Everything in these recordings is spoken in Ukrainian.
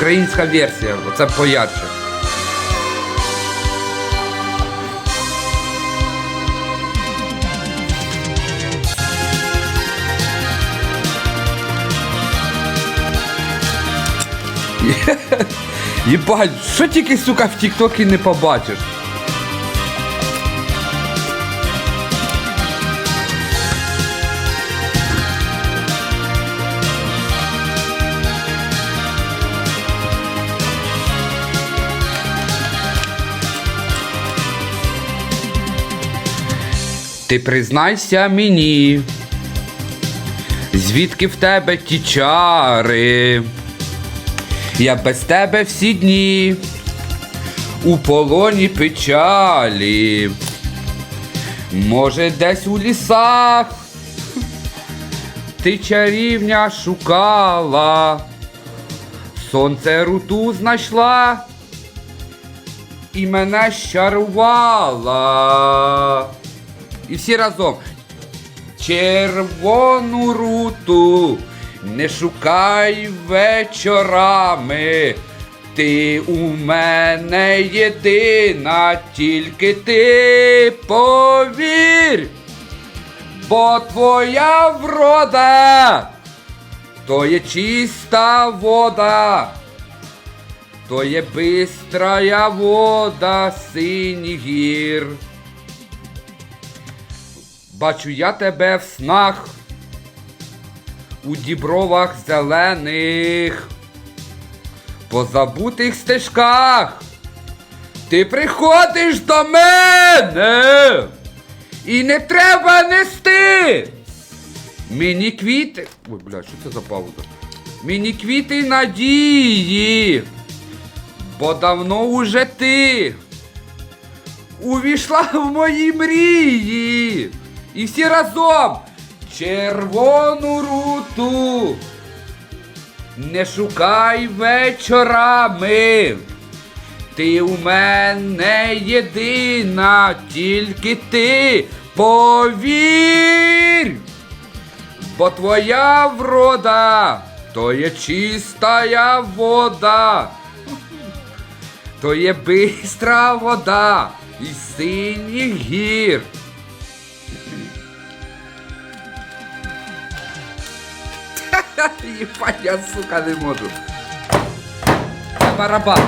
українська версія, оце поярче. Єбать, що тільки, сука, в Тіктокі не побачиш? Ти признайся мені, звідки в тебе ті чари? Я без тебе всі дні у полоні печалі. Може, десь у лісах ти чарівня шукала, сонце руту знайшла і мене щарувала. І всі разом. Червону руту не шукай вечорами. Ти у мене єдина, тільки ти повір, бо твоя врода то є чиста вода, то є бистрая вода синіх гір. Бачу я тебе в снах, у дібровах зелених, по забутих стежках. Ти приходиш до мене і не треба нести. Мені квіти. Ой, бля, що це за пауза? Мені квіти надії, бо давно уже ти увійшла в мої мрії. І всі разом червону руту. Не шукай вечорами. Ти у мене єдина, тільки ти повір. Бо твоя врода то є чистая вода. То є бистра вода із синіх гір. Єбать, я, сука, не можу. Це барабан.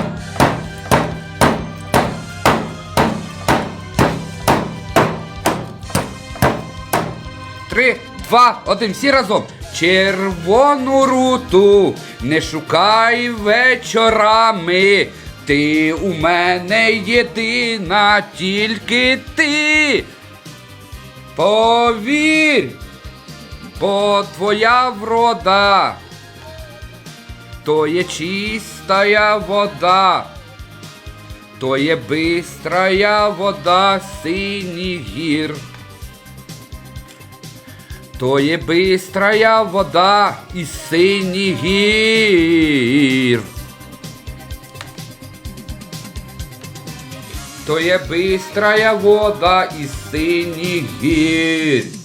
Три, два, один, всі разом. Червону руту не шукай вечорами. Ти у мене єдина, тільки ти. Повір, бо твоя врода, то є чистая вода, то є бистрая вода синіх гір. То є бистрая вода із синіх гір. То є бистрая вода із синіх гір.